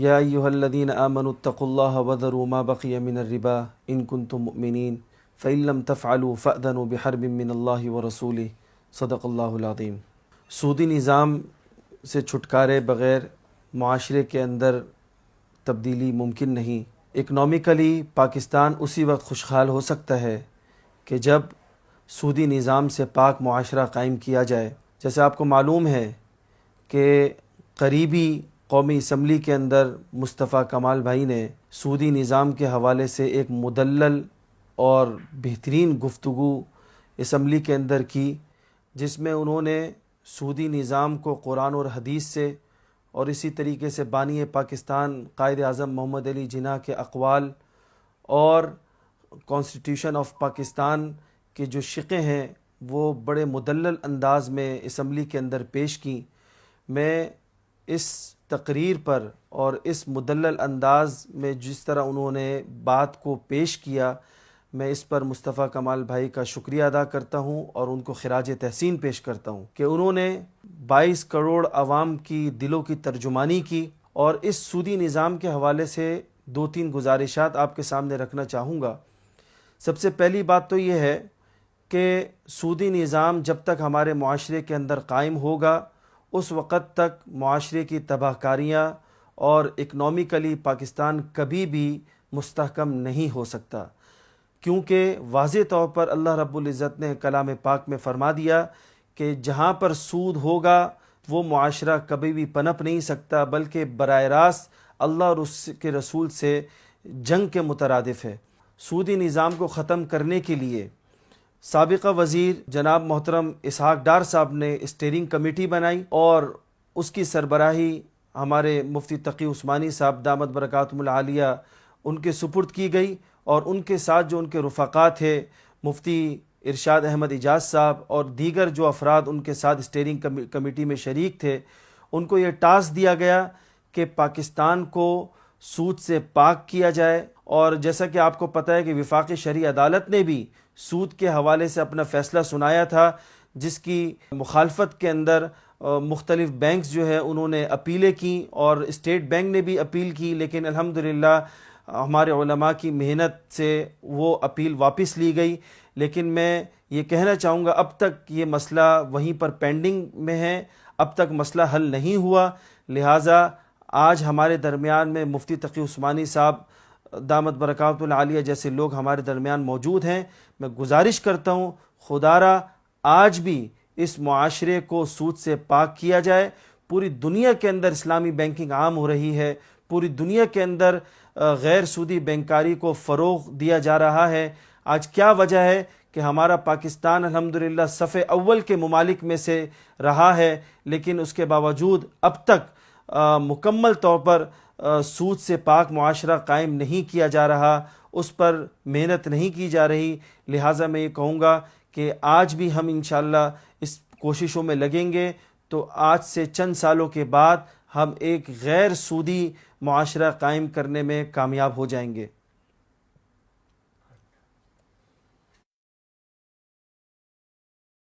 یا ایها الذین آمنوا اتقوا الله وذروا ما بقي من الربا ان کنتم مؤمنین فإن لم تفعلوا فأذنوا بحرب من اللہ ورسوله. صدق اللہ العظیم سودی نظام سے چھٹکارے بغیر معاشرے کے اندر تبدیلی ممکن نہیں۔ اکنامیکلی پاکستان اسی وقت خوشحال ہو سکتا ہے کہ جب سودی نظام سے پاک معاشرہ قائم کیا جائے۔ جیسے آپ کو معلوم ہے کہ قریبی قومی اسمبلی کے اندر مصطفیٰ کمال بھائی نے سودی نظام کے حوالے سے ایک مدلل اور بہترین گفتگو اسمبلی کے اندر کی، جس میں انہوں نے سودی نظام کو قرآن اور حدیث سے اور اسی طریقے سے بانی پاکستان قائد اعظم محمد علی جناح کے اقوال اور کانسٹیٹیوشن آف پاکستان کے جو شقیں ہیں، وہ بڑے مدلل انداز میں اسمبلی کے اندر پیش کی۔ میں اس تقریر پر اور اس مدلل انداز میں جس طرح انہوں نے بات کو پیش کیا، میں اس پر مصطفیٰ کمال بھائی کا شکریہ ادا کرتا ہوں اور ان کو خراج تحسین پیش کرتا ہوں کہ انہوں نے بائیس کروڑ عوام کی دلوں کی ترجمانی کی اور اس سودی نظام کے حوالے سے دو تین گزارشات آپ کے سامنے رکھنا چاہوں گا۔ سب سے پہلی بات تو یہ ہے کہ سودی نظام جب تک ہمارے معاشرے کے اندر قائم ہوگا اس وقت تک معاشرے کی تباہ کاریاں اور اکنامیکلی پاکستان کبھی بھی مستحکم نہیں ہو سکتا۔ کیونکہ واضح طور پر اللہ رب العزت نے کلام پاک میں فرما دیا کہ جہاں پر سود ہوگا، وہ معاشرہ کبھی بھی پنپ نہیں سکتا، بلکہ براہ راست اللہ اور اس کے رسول سے جنگ کے مترادف ہے۔ سودی نظام کو ختم کرنے کے لیے سابقہ وزیر جناب محترم اسحاق ڈار صاحب نے اسٹیئرنگ کمیٹی بنائی اور اس کی سربراہی ہمارے مفتی تقی عثمانی صاحب دامت برکاتم العالیہ ان کے سپرد کی گئی اور ان کے ساتھ جو ان کے رفقات تھے مفتی ارشاد احمد اجاز صاحب اور دیگر جو افراد ان کے ساتھ اسٹیئرنگ کمیٹی میں شریک تھے، ان کو یہ ٹاسک دیا گیا کہ پاکستان کو سود سے پاک کیا جائے اور جیسا کہ آپ کو پتہ ہے کہ وفاق شرعی عدالت نے بھی سود کے حوالے سے اپنا فیصلہ سنایا تھا، جس کی مخالفت کے اندر مختلف بینکس جو ہے انہوں نے اپیلیں کی اور اسٹیٹ بینک نے بھی اپیل کی، لیکن الحمدللہ ہمارے علماء کی محنت سے وہ اپیل واپس لی گئی۔ لیکن میں یہ کہنا چاہوں گا، اب تک یہ مسئلہ وہیں پر پینڈنگ میں ہے، اب تک مسئلہ حل نہیں ہوا۔ لہٰذا آج ہمارے درمیان میں مفتی تقی عثمانی صاحب دامت برکات العالیہ جیسے لوگ ہمارے درمیان موجود ہیں، میں گزارش کرتا ہوں خدارہ آج بھی اس معاشرے کو سود سے پاک کیا جائے۔ پوری دنیا کے اندر اسلامی بینکنگ عام ہو رہی ہے۔ پوری دنیا کے اندر غیر سودی بینکاری کو فروغ دیا جا رہا ہے۔ آج کیا وجہ ہے کہ ہمارا پاکستان الحمدللہ صفحے اول کے ممالک میں سے رہا ہے، لیکن اس کے باوجود اب تک مکمل طور پر سود سے پاک معاشرہ قائم نہیں کیا جا رہا، اس پر محنت نہیں کی جا رہی۔ لہٰذا میں یہ کہوں گا کہ آج بھی ہم انشاءاللہ اس کوششوں میں لگیں گے۔ تو آج سے چند سالوں کے بعد ہم ایک غیر سودی معاشرہ قائم کرنے میں کامیاب ہو جائیں گے۔